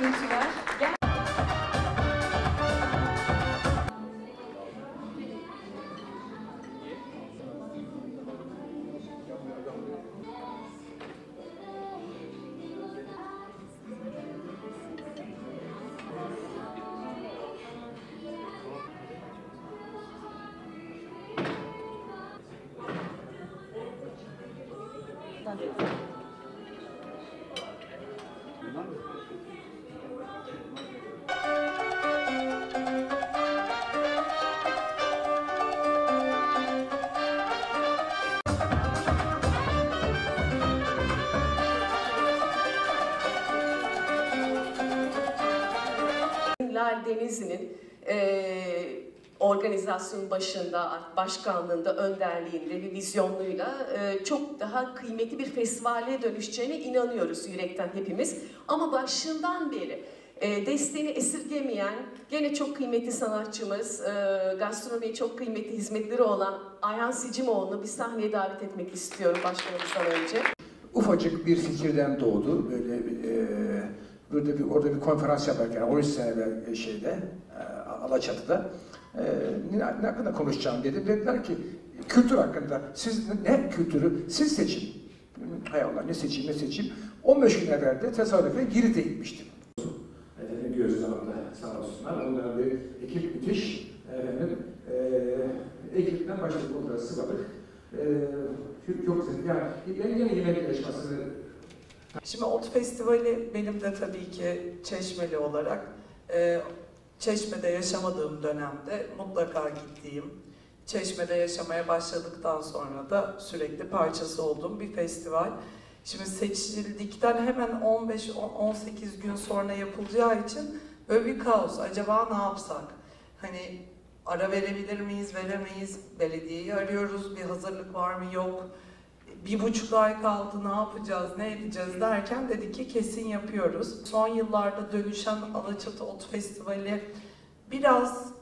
görüntüler. Gel. Denizli'nin eee organizasyon başında, başkanlığında, önderliğinde bir vizyonuyla eee, çok daha kıymetli bir festivale dönüşeceğine inanıyoruz yürekten hepimiz. Ama başından beri eee, desteğini esirgemeyen, gene çok kıymetli sanatçımız, eee gastronomiye çok kıymetli hizmetleri olan Ayhan Sicimoğlu'nu bir sahneye davet etmek istiyorum başkanımızdan önce. ufacık bir fikirden doğdu. Böyle e, burada bir orada bir konferans yaparken 13 sene evvel şeyde e, Alaçatı'da e, ne, ne hakkında konuşacağım dedim. Dediler ki kültür hakkında. Siz ne kültürü? Siz seçin. Hay Allah ne seçeyim ne seçeyim. 15 gün evvel de tesadüfen Girit'e gitmiştim. Efendim Gözde Hanım da sağ olsunlar. Onların bir ekip müthiş. Efendim e, ekipten başladık onları sıvadık. E, çok çok. Yani yine yemek yarışmasını Şimdi Ot Festivali benim de tabii ki Çeşmeli olarak e, Çeşme'de yaşamadığım dönemde mutlaka gittiğim, Çeşme'de yaşamaya başladıktan sonra da sürekli parçası olduğum bir festival. Şimdi seçildikten hemen 15-18 gün sonra yapılacağı için böyle bir kaos. Acaba ne yapsak? Hani ara verebilir miyiz, veremeyiz? Belediyeyi arıyoruz, bir hazırlık var mı, yok bir buçuk ay kaldı ne yapacağız, ne edeceğiz derken dedik ki kesin yapıyoruz. Son yıllarda dönüşen Alaçatı Ot Festivali biraz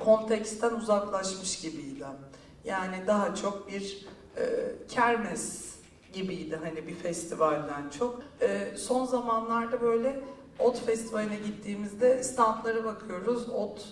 konteksten uzaklaşmış gibiydi. Yani daha çok bir e, kermes gibiydi hani bir festivalden çok. E, son zamanlarda böyle Ot Festivali'ne gittiğimizde standlara bakıyoruz, ot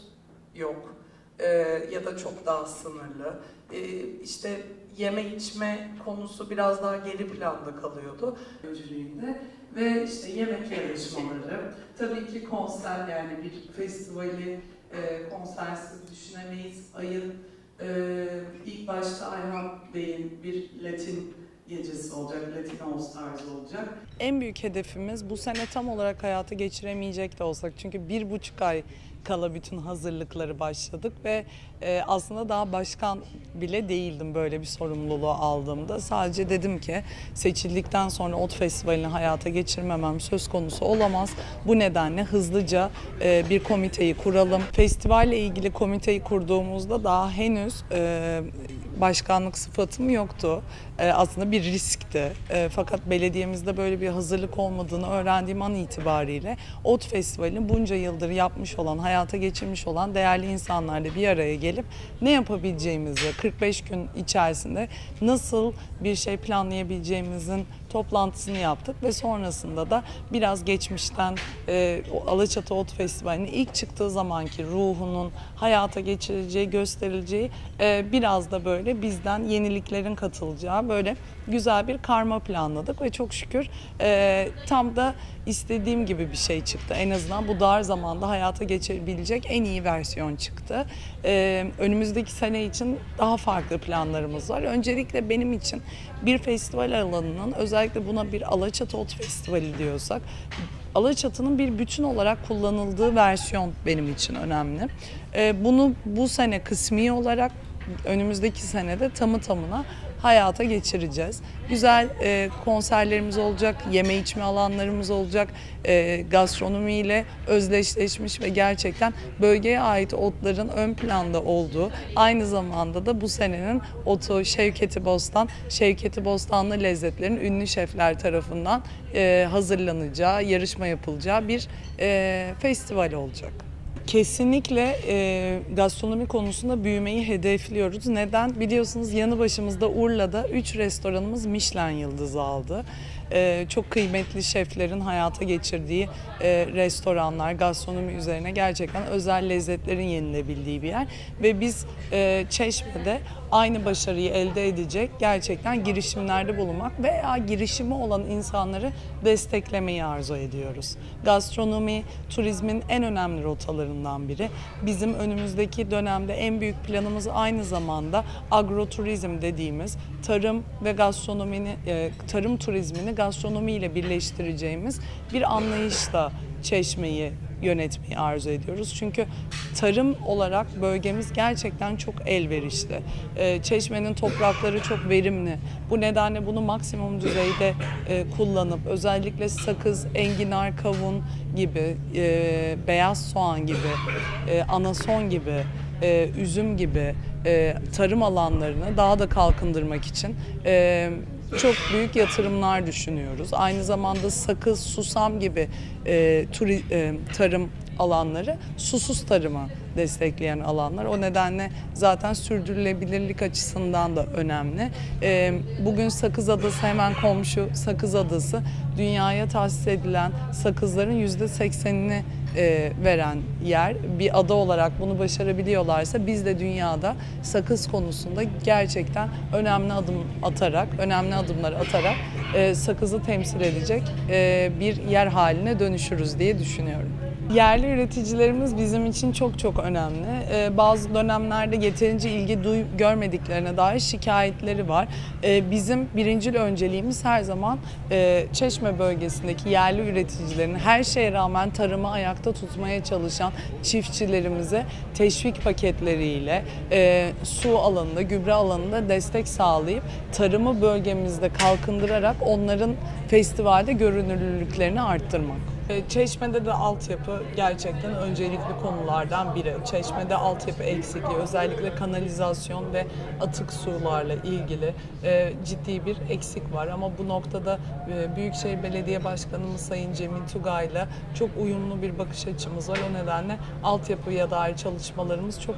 yok E, ya da çok daha sınırlı. E, işte yeme içme konusu biraz daha geri planda kalıyordu. Öncülüğünde ve işte yemek yarışmaları. Tabii ki konser yani bir festivali e, konsersiz düşünemeyiz. Ayın e, ilk başta Ayhan Bey'in bir Latin gecesi olacak, Latin All Stars olacak. En büyük hedefimiz bu sene tam olarak hayata geçiremeyecek de olsak çünkü bir buçuk ay kala bütün hazırlıkları başladık ve e, aslında daha başkan bile değildim böyle bir sorumluluğu aldığımda. Sadece dedim ki seçildikten sonra Ot Festivali'ni hayata geçirmemem söz konusu olamaz. Bu nedenle hızlıca e, bir komiteyi kuralım. Festivalle ilgili komiteyi kurduğumuzda daha henüz e, başkanlık sıfatım yoktu. E, aslında bir riskti. E, fakat belediyemizde böyle bir hazırlık olmadığını öğrendiğim an itibariyle Ot Festivali'ni bunca yıldır yapmış olan, hayata geçirmiş olan değerli insanlarla bir araya gelip ne yapabileceğimizi 45 gün içerisinde nasıl bir şey planlayabileceğimizin toplantısını yaptık ve sonrasında da biraz geçmişten e, Alaçatı Ot Festivali'nin ilk çıktığı zamanki ruhunun hayata geçirileceği, gösterileceği e, biraz da böyle bizden yeniliklerin katılacağı böyle güzel bir karma planladık ve çok şükür e, tam da istediğim gibi bir şey çıktı. En azından bu dar zamanda hayata geçebilecek en iyi versiyon çıktı. E, önümüzdeki sene için daha farklı planlarımız var. Öncelikle benim için bir festival alanının özellikle buna bir Alaçatı Ot Festivali diyorsak Alaçatı'nın bir bütün olarak kullanıldığı versiyon benim için önemli. E, bunu bu sene kısmi olarak önümüzdeki senede tamı tamına hayata geçireceğiz. Güzel e, konserlerimiz olacak, yeme içme alanlarımız olacak, e, gastronomiyle özdeşleşmiş ve gerçekten bölgeye ait otların ön planda olduğu, aynı zamanda da bu senenin otu Şevketi Bostan, Şevketi Bostanlı lezzetlerin ünlü şefler tarafından e, hazırlanacağı, yarışma yapılacağı bir e, festival olacak. Kesinlikle e, gastronomi konusunda büyümeyi hedefliyoruz. Neden? Biliyorsunuz yanı başımızda Urla'da 3 restoranımız Michelin yıldızı aldı. E, çok kıymetli şeflerin hayata geçirdiği e, restoranlar, gastronomi üzerine gerçekten özel lezzetlerin yenilebildiği bir yer. Ve biz e, Çeşme'de aynı başarıyı elde edecek gerçekten girişimlerde bulunmak veya girişimi olan insanları desteklemeyi arzu ediyoruz. Gastronomi, turizmin en önemli rotalarından biri. Bizim önümüzdeki dönemde en büyük planımız aynı zamanda agroturizm dediğimiz tarım ve gastronomini, e, tarım turizmini gastronomiyle birleştireceğimiz bir anlayışla Çeşme'yi yönetmeyi arzu ediyoruz. Çünkü tarım olarak bölgemiz gerçekten çok elverişli. Ee, Çeşme'nin toprakları çok verimli. Bu nedenle bunu maksimum düzeyde e, kullanıp özellikle sakız, enginar, kavun gibi, e, beyaz soğan gibi, e, anason gibi, üzüm gibi tarım alanlarını daha da kalkındırmak için çok büyük yatırımlar düşünüyoruz. Aynı zamanda sakız, susam gibi e, turi, e, tarım alanları susuz tarımı destekleyen alanlar. O nedenle zaten sürdürülebilirlik açısından da önemli. E, bugün Sakız Adası hemen komşu Sakız Adası dünyaya tahsis edilen sakızların yüzde seksenini e, veren yer. Bir ada olarak bunu başarabiliyorlarsa biz de dünyada sakız konusunda gerçekten önemli adım atarak, önemli adımlar atarak e, sakızı temsil edecek e, bir yer haline dönüşürüz diye düşünüyorum. Yerli üreticilerimiz bizim için çok çok önemli. Ee, bazı dönemlerde yeterince ilgi duy görmediklerine dair şikayetleri var. Ee, bizim birincil önceliğimiz her zaman e, Çeşme bölgesindeki yerli üreticilerin her şeye rağmen tarımı ayakta tutmaya çalışan çiftçilerimize teşvik paketleriyle e, su alanında, gübre alanında destek sağlayıp tarımı bölgemizde kalkındırarak onların festivalde görünürlülüklerini arttırmak. E, Çeşme'de de altyapı gerçekten öncelikli konulardan biri. Çeşme'de altyapı eksikliği, özellikle kanalizasyon ve atık sularla ilgili e, ciddi bir eksik var. Ama bu noktada e, Büyükşehir Belediye Başkanımız Sayın Cemil Tugay'la çok uyumlu bir bakış açımız var. O nedenle altyapıya dair çalışmalarımız çok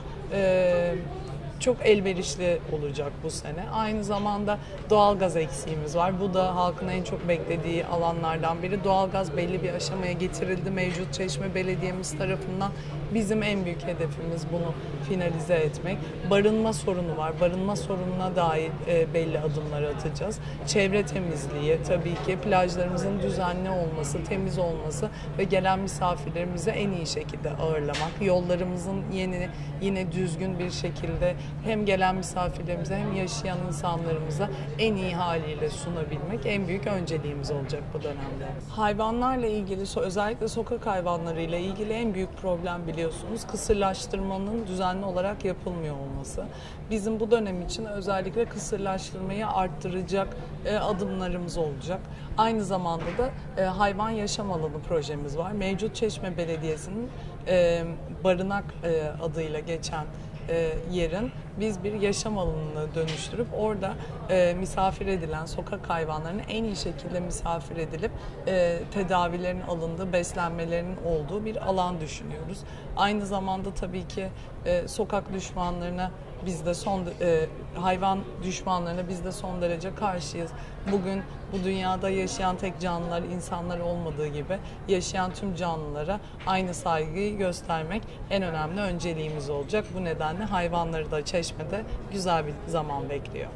çok elverişli olacak bu sene. Aynı zamanda doğalgaz eksiğimiz var. Bu da halkın en çok beklediği alanlardan biri. Doğalgaz belli bir aşamaya getirildi. Mevcut Çeşme Belediye'miz tarafından bizim en büyük hedefimiz bunu finalize etmek. Barınma sorunu var. Barınma sorununa dair e, belli adımlar atacağız. Çevre temizliği tabii ki plajlarımızın düzenli olması, temiz olması ve gelen misafirlerimizi en iyi şekilde ağırlamak. Yollarımızın yeni yine düzgün bir şekilde hem gelen misafirlerimize hem yaşayan insanlarımıza en iyi haliyle sunabilmek en büyük önceliğimiz olacak bu dönemde. Hayvanlarla ilgili özellikle sokak hayvanlarıyla ilgili en büyük problem biliyorsunuz kısırlaştırmanın düzenli olarak yapılmıyor olması. Bizim bu dönem için özellikle kısırlaştırmayı arttıracak e, adımlarımız olacak. Aynı zamanda da e, hayvan yaşam alanı projemiz var. Mevcut Çeşme Belediyesi'nin e, barınak adıyla geçen e, yerin biz bir yaşam alanına dönüştürüp orada e, misafir edilen sokak hayvanlarının en iyi şekilde misafir edilip e, tedavilerin alındığı, beslenmelerinin olduğu bir alan düşünüyoruz. Aynı zamanda tabii ki e, sokak düşmanlarına biz de son e, hayvan düşmanlarına biz de son derece karşıyız. Bugün bu dünyada yaşayan tek canlılar insanlar olmadığı gibi yaşayan tüm canlılara aynı saygıyı göstermek en önemli önceliğimiz olacak. Bu nedenle hayvanları da çeşmede güzel bir zaman bekliyor.